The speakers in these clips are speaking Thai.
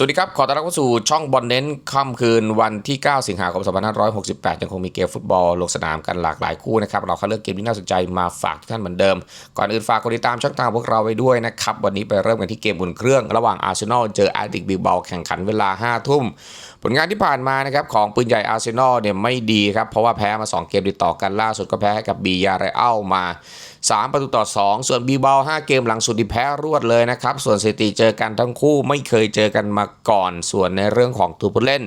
สวัสดีครับ ขอต้อนรับเข้าสู่ช่องบอลเน้นค่ำคืนวันที่ 9 สิงหาคม 2568 ยังคงมีเกมฟุตบอลลงสนามกันหลากหลายคู่นะครับ เราคัดเลือกเกมที่น่าสนใจมาฝากทุกท่านเหมือนเดิม ก่อนอื่นฝากกดติดตามช่องทางพวกเราไว้ด้วยนะครับ วันนี้ไปเริ่มกันที่เกมบุนเครื่อง ระหว่างอาร์เซนอลเจอแอตติกบิลบอลแข่งขันเวลา 5 ทุ่มผลงานที่ผ่านมานะครับของปืนใหญ่อาร์เซนอลเนี่ยไม่ดีครับ เพราะว่าแพ้มา 2 เกมติดต่อกันล่าสุดก็แพ้ให้กับบียาเรอัลมา 3 ประตูต่อ 2 ส่วนบีเบล5เกมหลังสุดที่แพ้รวดเลยนะครับ ส่วนสถิติเจอกันทั้งคู่ไม่เคยเจอกันมาก่อน ส่วนในเรื่องของตัวผู้เล่น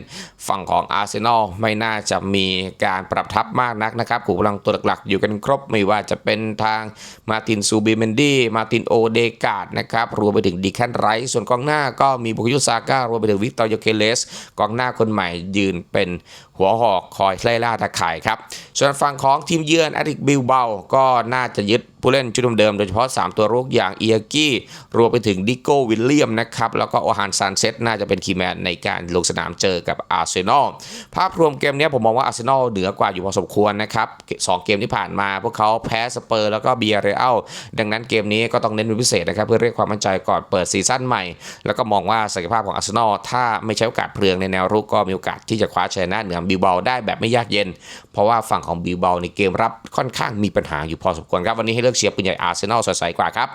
ฝั่งของอาร์เซนอลไม่น่าจะมีการปรับทับมากนักนะครับขู่กำลังตัวหลักๆ อยู่กันครบไม่ว่าจะเป็นทางมาตินซูบิเมนดี้มาตินโอเดกาดนะครับรวมไปถึงดีแคนไรท์ส่วนกองหน้าก็มีบุคยุซาก้ารวมไปถึงวิกตอร์โยเคเลสกองหน้าคนใหม่ยืนเป็นหัวหอกคอยไล่ล่าตะข่ายครับ ส่วนฝั่งของทีมเยือนอติกบิลเบาก็น่าจะยึดผู้เล่นชุดเดิมโดยเฉพาะ 3 ตัวรุกอย่างเอียกี้รวมไปถึงดิโก้วิลเลียมนะครับ แล้วก็โอฮานซานเซตน่าจะเป็นคีย์แมนในการลงสนามเจอกับอาร์เซนอลภาพรวมเกมนี้ผมมองว่าอาร์เซนอลเหนือกว่าอยู่พอสมควรนะครับสองเกมที่ผ่านมาพวกเขาแพ้สเปอร์แล้วก็เบียร์เรอัลดังนั้นเกมนี้ก็ต้องเน้นเป็นพิเศษนะครับ เพื่อเรียกความมั่นใจก่อนเปิดซีซั่นใหม่ แล้วก็มองว่าศักยภาพของอาร์เซนอลถ้าไม่ใช้โอกาสเพลืองในแนวรุกก็มีโอกาสที่จะคว้าชัยนะเหนือบิลเบาได้แบบไม่ยากเย็น เพราะว่าฝั่งของบิลเบาในเกมรับค่อนข้างมีปัญหาอยู่พอสมควรครับ วันนี้ให้เลือกเชียร์ปืนใหญ่อาร์เซนอลสดใสกว่าครับ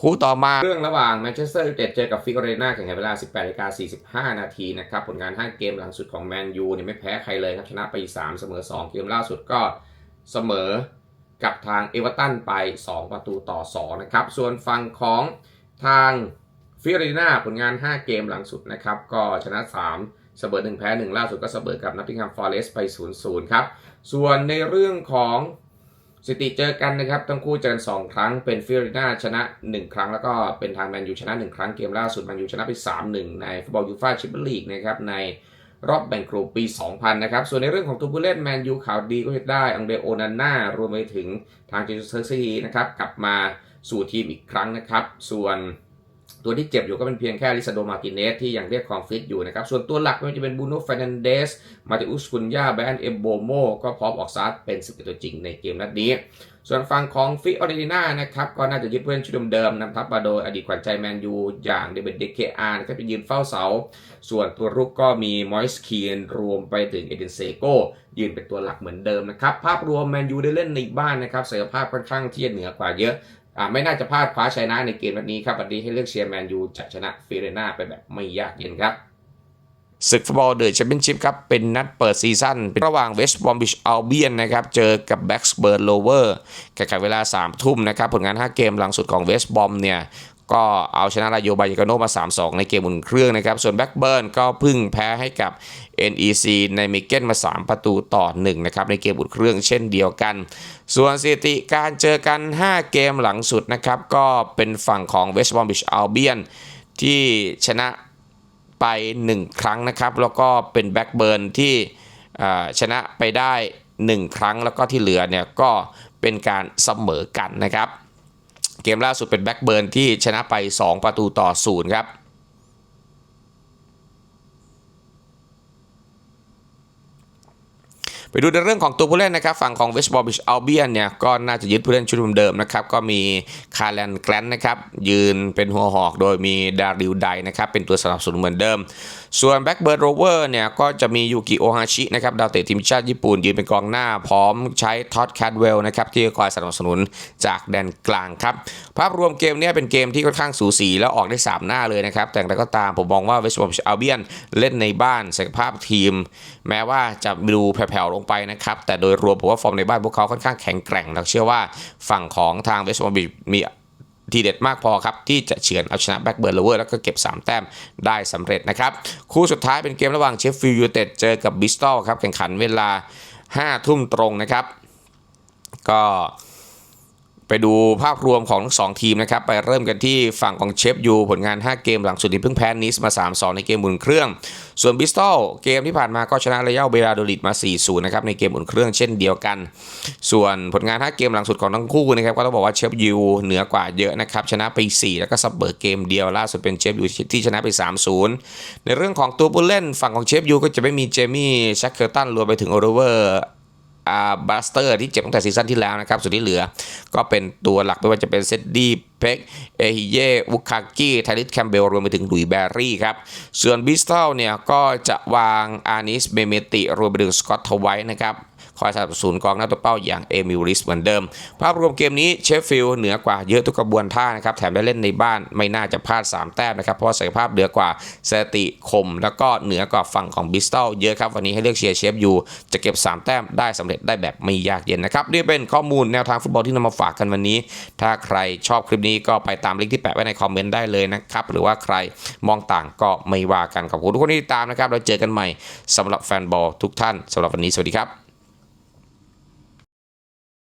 คู่ต่อมาเรื่องระหว่างแมนเชสเตอร์ยูไนเต็ดเจอกับฟิกเรนาแข่งขันเวลา 18นาฬิกา45 นาทีนะครับผลงาน 5 เกมหลังสุดของแมนยูเนี่ยไม่แพ้ใครเลยครับชนะไป 3 เสมอ 2 เกมล่าสุดก็เสมอกับทางเอเวอร์ตันไป 2 ประตูต่อ 2 นะครับ ส่วนฝั่งของทาง ฟิเรนาผลงาน 5 เกมหลังสุดนะครับ ก็ชนะ 3 เสมอ1แพ้ 1 ล่าสุดก็เสมอกับนัตติงแฮมฟอร์เรสต์ไป 0-0 ครับ ส่วนในเรื่องของสิติเจอกันนะครับ ทั้งคู่เจอกัน 2 ครั้งเป็นฟิเรนาชนะ 1 ครั้ง แล้วก็เป็นทางแมนยูชนะ 1 ครั้งเกมล่าสุดแมนยูชนะไป 3-1 ในฟุตบอลยูฟ่าแชมเปี้ยนลีกนะครับในรอบแบ่งกลุ่มปี 2000 นะครับ ส่วนในเรื่องของตัวผู้เล่นแมนยูข่าวดีก็จะได้อังเดโอนาน่ารวมไปถึงทางเจสุสเซอร์ซีนะครับกลับมาสู่ทีมอีกครั้งนะครับ ส่วน ตัวที่เจ็บอยู่ก็เป็นเพียงแค่ลิซาโดมาติเนสที่ยังเรียกความฟิตอยู่นะครับ ส่วนตัวหลักไม่ว่าจะเป็นบูโน่เฟนันเดส มาติอุสคุนยาแบรนเอโบโมก็พร้อมออกสตาร์เป็นสิบตัวจริงในเกมนัดนี้ ส่วนฝั่งของฟิออเรติน่านะครับ ก็น่าจะยึดเพื่อนชุดเดิมนำทัพมาโดยอดีตขวัญใจแมนยูอย่างเดวิดเดเคอาร์นะครับไปยืนเฝ้าเสา ส่วนตัวรุกก็มีมอยส์เคียนรวมไปถึงเอเดนเซโกยืนเป็นตัวหลักเหมือนเดิมนะครับภาพรวมแมนยูได้เล่นในบ้านนะครับศักยภาพค่อนข้างที่จะเหนือกว่าเยอะ ไม่น่าจะพลาดคว้าชัยชนะในเกมวันนี้ครับวันนี้ให้เลือกเชียร์แมนยูจะชนะฟิเรนาไปแบบไม่ยากเย็นครับศึกฟุตบอลเดอะแชมเปี้ยนชิพครับ เป็นนัดเปิดซีซั่นเป็นระหว่างเวสต์บอมบิชอัลเบียนนะครับ เจอกับแบ็กสเบิร์นโลเวอร์แข่งขันเวลา 3 ทุ่มนะครับ ผลงาน 5 เกมหลังสุดของเวสต์บอมเนี่ย ก็เอาชนะรายโยบายกาโนมา 3-2 ในเกมอุ่นเครื่องนะครับ ส่วนแบ็กเบิร์นก็พึ่งแพ้ให้กับ NEC ในมิเกนมา 3 ประตูต่อ 1 นะครับ ในเกมอุ่นเครื่องเช่นเดียวกัน ส่วนสถิติการเจอกัน 5 เกมหลังสุดนะครับ ก็เป็นฝั่งของเวสต์บอมบิชอัลเบียนที่ชนะไป 1 ครั้งนะครับ แล้วก็เป็นแบ็กเบิร์นที่ชนะไปได้ 1 ครั้งแล้วก็ที่เหลือเนี่ยก็เป็นการเสมอกันนะครับ เกมล่าสุดเป็นแบ็กเบิร์นที่ชนะไป 2 ประตูต่อ0ครับ ไปดูในเรื่องของตัวผู้เล่นนะครับ ฝั่งของเวสต์บอมบิชอัลเบียนเนี่ยก็น่าจะยึดผู้เล่นชุดเดิมนะครับ ก็มีคาร์แลนแกลนนะครับ ยืนเป็นหัวหอกโดยมีดาริวไดนะครับ เป็นตัวสนับสนุนเหมือนเดิม ส่วนแบ็กเบิร์ดโรเวอร์เนี่ย ก็จะมียูกิโอฮาชินะครับ ดาวเตะทีมชาติญี่ปุ่น ยืนเป็นกองหน้าพร้อมใช้ท็อดแคดเวลนะครับ ที่คอยสนับสนุนจากแดนกลางครับ ภาพรวมเกมนี้เป็นเกมที่ค่อนข้างสูสีแล้วออกได้ 3 หน้าเลยนะครับ แต่แต่ก็ตามผมมองว่าเวสต์บอมบิชอัลเบียนเล่นในบ้านศักยภาพทีม แม้ว่าจะดูแผ่วๆลงไปนะครับ แต่โดยรวมผมว่าฟอร์มในบ้านพวกเขาค่อนข้างแข็งแกร่งเราเชื่อว่าฝั่งของทางเวสต์บอมบิมีทีเด็ดมากพอครับ ที่จะเฉือนเอาชนะแบ็กเบิร์นเลเวอร์แล้วก็เก็บ 3 แต้มได้สำเร็จนะครับ คู่สุดท้ายเป็นเกมระหว่างเชฟฟิลด์ยูเต็ดเจอกับบิสตอลครับ แข่งขันเวลา 5 ทุ่มตรงนะครับ ก็ ไปดูภาพรวมของทั้งสองทีมนะครับ ไปเริ่มกันที่ฝั่งของเชฟยูผลงาน 5 เกมหลังสุดที่เพิ่งแพ้นิสมา 3-2 ในเกมอุ่นเครื่อง ส่วนบิสตอลเกมที่ผ่านมาก็ชนะเรอัลเบราโดริดมา 4-0 นะครับในเกมอุ่นเครื่องเช่นเดียวกัน ส่วนผลงาน 5 เกมหลังสุดของทั้งคู่นะครับก็ต้องบอกว่าเชฟยูเหนือกว่าเยอะนะครับชนะไป 4 แล้วก็ซับเบิร์เกมเดียวล่าสุดเป็นเชฟยูที่ชนะไป 3-0 ในเรื่องของตัวผู้เล่นฝั่งของเชฟยูก็จะไม่มีเจมี่แชคเคอร์ตันรวมไปถึงโอเวอร์ บัสเตอร์ที่เจ็บตั้งแต่ซีซั่นที่แล้วนะครับ ส่วนที่เหลือก็เป็นตัวหลักไม่ว่าจะเป็นเซดดี้เพ็กเอฮิเย่วุคากิไทลิสแคมเบลรวมไปถึงหลุยแบรรี่ครับ ส่วนบิสตอลเนี่ยก็จะวางอานิสเบเมติรวมไปถึงสกอตทไวท์นะครับ คอยสนับสนุนกองหน้าตัวเป้าอย่างเอมิลริสเหมือนเดิม ภาพรวมเกมนี้เชฟฟิลด์เหนือกว่าเยอะทุกกระบวนท่านะครับแถมได้เล่นในบ้านไม่น่าจะพลาด 3 แต้มนะครับ เพราะศักยภาพเหนือกว่าสติคม แล้วก็เหนือกว่าฝั่งของบิสตัลเยอะครับ วันนี้ให้เลือกเชียร์เชฟยูจะเก็บ 3 แต้มได้สำเร็จได้แบบไม่ยากเย็นนะครับนี่เป็นข้อมูลแนวทางฟุตบอลที่นำมาฝากกันวันนี้ ถ้าใครชอบคลิปนี้ก็ไปตามลิงก์ที่แปะไว้ในคอมเมนต์ได้เลยนะครับหรือว่าใครมองต่างก็ไม่ว่ากันขอบคุณทุกคนที่ติดตามนะครับเราเจอกันใหม่สำหรับแฟนบอลทุกท่านสำหรับวันนี้สวัสดีครับ